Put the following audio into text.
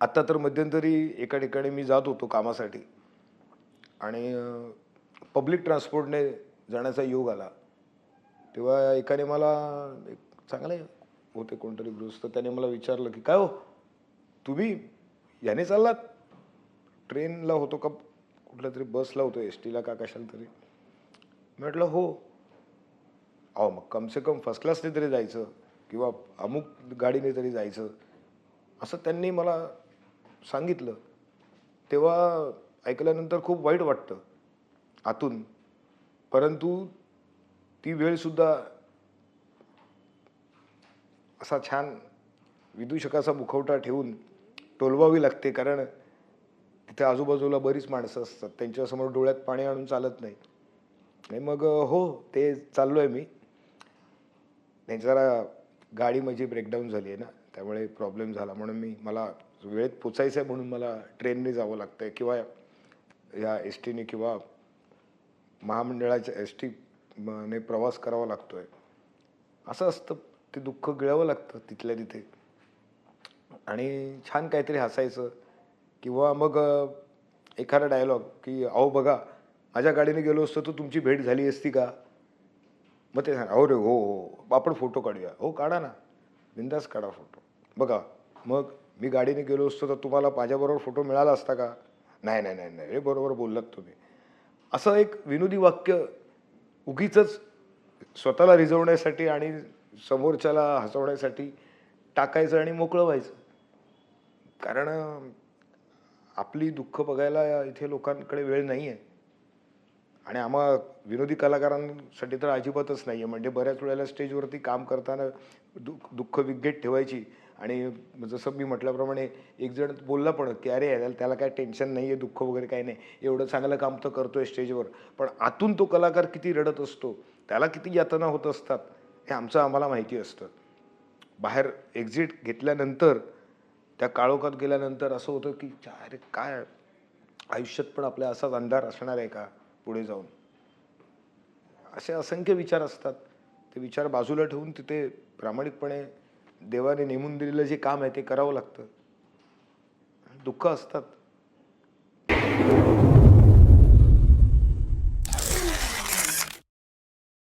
आत्ता तर मध्यंतरी एका ठिकाणी मी जात होतो कामासाठी. आणि पब्लिक ट्रान्सपोर्टने जाण्याचा योग आला. तेव्हा एकाने मला एक चांगले होते कोणतरी गृहस्थ त्याने मला विचारलं की काय हो? तुम्ही याने चाललात? ट्रेनला होतो का? कुठल्या तरी बसला होतो एस टीला का कशाला तरी? म्हटलं हो. अहो मग कमसे कम फर्स्ट क्लासने तरी जायचं किंवा अमुक गाडीने तरी जायचं. असं त्यांनी मला सांगितलं तेव्हा ऐकल्यानंतर खूप वाईट वाटतं आतून. परंतु ती वेळसुद्धा असा छान विदूषकाचा मुखवटा ठेवून टोलवावी लागते कारण तिथे आजूबाजूला बरीच माणसं असतात त्यांच्यासमोर डोळ्यात पाणी आणून चालत नाही. आणि मग हो ते चाललो आहे मी. त्यांच्या जरा गाडी माझी ब्रेकडाऊन झाली आहे ना. त्यामुळे प्रॉब्लेम झाला. म्हणून मी मला वेळेत पोचायचं आहे म्हणून मला ट्रेनने जावं लागतं आहे किंवा या एस टीने किंवा महामंडळाच्या एस टी ने प्रवास करावा लागतो आहे असं असतं. ते दुःख गिळावं लागतं तिथल्या तिथे. आणि छान काहीतरी हसायचं. किंवा मग एखादा डायलॉग की अहो बघा माझ्या गाडीने गेलो असतो तर तुमची भेट झाली असती का? मग ते सांग अहो रे हो हो, हो. आपण फोटो काढूया. हो काढा ना. बिंदास काढा फोटो बघा मग मी गाडीने गेलो असतो तर तुम्हाला माझ्याबरोबर फोटो मिळाला असता का? नाही नाही नाही नाही. हे बरोबर बोललात तुम्ही. असं एक विनोदी वाक्य उगीच स्वतःला रिझवण्यासाठी आणि समोरच्याला हसवण्यासाठी टाकायचं आणि मोकळं व्हायचं. कारण आपली दुःख बघायला इथे लोकांकडे वेळ नाही आहे आणि आम्हा विनोदी कलाकारांसाठी तर अजिबातच नाही आहे म्हणजे बऱ्याच वेळेला स्टेजवरती काम करताना दुःख दुःख विग्गेट ठेवायची आणि जसं मी म्हटल्याप्रमाणे एक जण बोलला पण की अरे त्याला काय टेन्शन नाही आहे दुःख वगैरे काही नाही. एवढं चांगलं काम तर करतोय स्टेजवर पण आतून तो कलाकार किती रडत असतो त्याला किती यातना होत असतात हे आमचं आम्हाला माहिती असतं. बाहेर एक्झिट घेतल्यानंतर त्या काळोखात गेल्यानंतर असं होतं की अरे काय? आयुष्यात पण आपल्या असाच अंधार असणार आहे का पुढे जाऊन? असे असंख्य विचार असतात. ते विचार बाजूला ठेवून तिथे प्रामाणिकपणे देवाने नेमून दिलेलं जे काम आहे ते करावं लागतं. दुःख असतात.